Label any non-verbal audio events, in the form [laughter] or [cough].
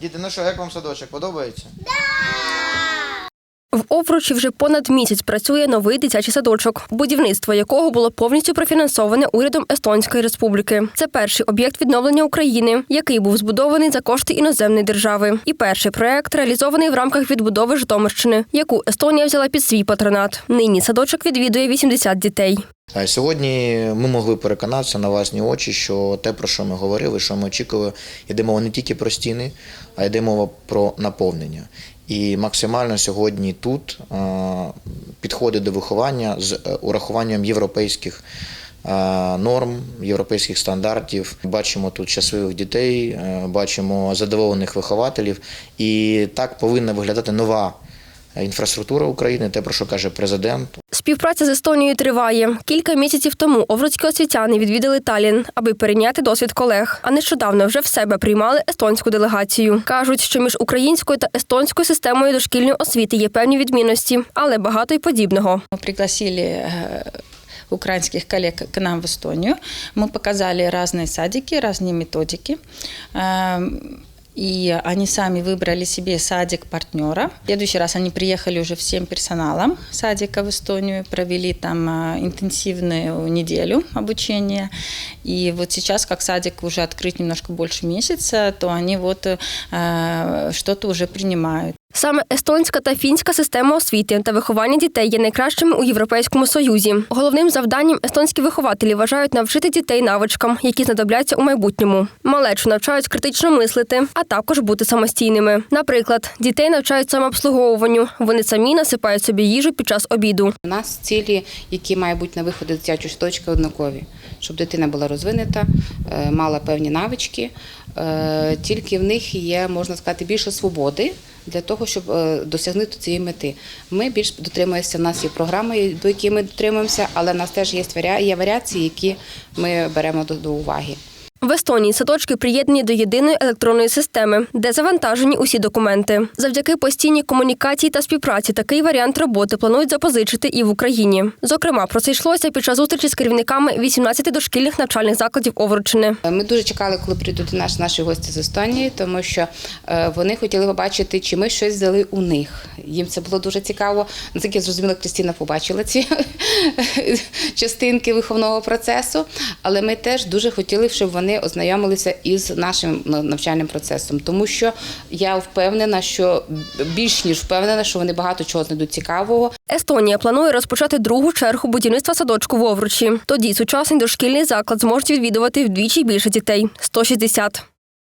Діти, ну що, як вам садочок? Подобається? В Овручі вже понад місяць працює новий дитячий садочок, будівництво якого було повністю профінансоване урядом Естонської республіки. Це перший об'єкт відновлення України, який був збудований за кошти іноземної держави. І перший проект реалізований в рамках відбудови Житомирщини, яку Естонія взяла під свій патронат. Нині садочок відвідує 80 дітей. Сьогодні ми могли переконатися на власні очі, що те, про що ми говорили, що ми очікували, йде мова не тільки про стіни, а йде мова про наповнення. І максимально сьогодні тут підходить до виховання з е, урахуванням європейських е, норм, європейських стандартів. Бачимо тут щасливих дітей, е, бачимо задоволених вихователів. І так повинна виглядати нова інфраструктура України, те, про що каже президент. Співпраця з Естонією триває. Кілька місяців тому овруцькі освітяни відвідали Талін, аби перейняти досвід колег. А нещодавно вже в себе приймали естонську делегацію. кажуть, що між українською та естонською системою дошкільної освіти є певні відмінності, але багато й подібного. Мы пригласили э, украинских коллег к нам в Эстонию. Мы показали разные садики, разные методики. Эм, И они сами выбрали себе садик партнера. В следующий раз они приехали уже всем персоналом садика в Эстонию, провели там э, интенсивную неделю обучения. И вот сейчас, как садик уже открыт немножко больше месяца, то они вот э, что-то уже принимают. Саме естонська та фінська система освіти та виховання дітей є найкращими у Європейському Союзі. Головним завданням естонські вихователі вважають навчити дітей навичкам, які знадобляться у майбутньому. Малечу навчають критично мислити, а також бути самостійними. Наприклад, дітей навчають самообслуговуванню. Вони самі насипають собі їжу під час обіду. У нас цілі, які мають бути на виході дитячої садочка, однакові, щоб дитина була розвинена, е, мала певні навички. Е, Тільки в них є, можна сказати, більше свободи для того, щоб е, досягнути цієї мети. Ми більш дотримуємося, в нас є програми, до яких ми дотримуємося, але в нас теж є варіа- є варіації, які ми беремо до уваги. В Естонії садочки приєднані до єдиної електронної системи, де завантажені усі документи. Завдяки постійній комунікації та співпраці такий варіант роботи планують запозичити і в Україні. Зокрема, про це йшлося під час зустрічі з керівниками 18 дошкільних навчальних закладів Овручини. Ми дуже чекали, коли прийдуть нас наші гості з Естонії, тому що е, вони хотіли побачити, чи ми щось взяли у них. Їм це було дуже цікаво. Наскільки я зрозуміла, Крістіна побачила ці [laughs] частинки виховного процесу, але ми теж дуже хотіли, щоб вони ознайомилися із нашим ну, навчальним процесом, тому що я впевнена, що більш ніж впевнена, що вони багато чого знайдуть цікавого. Естонія планує розпочати другу чергу будівництва садочку в Овручі. Тоді сучасний дошкільний заклад зможуть відвідувати вдвічі більше дітей 160.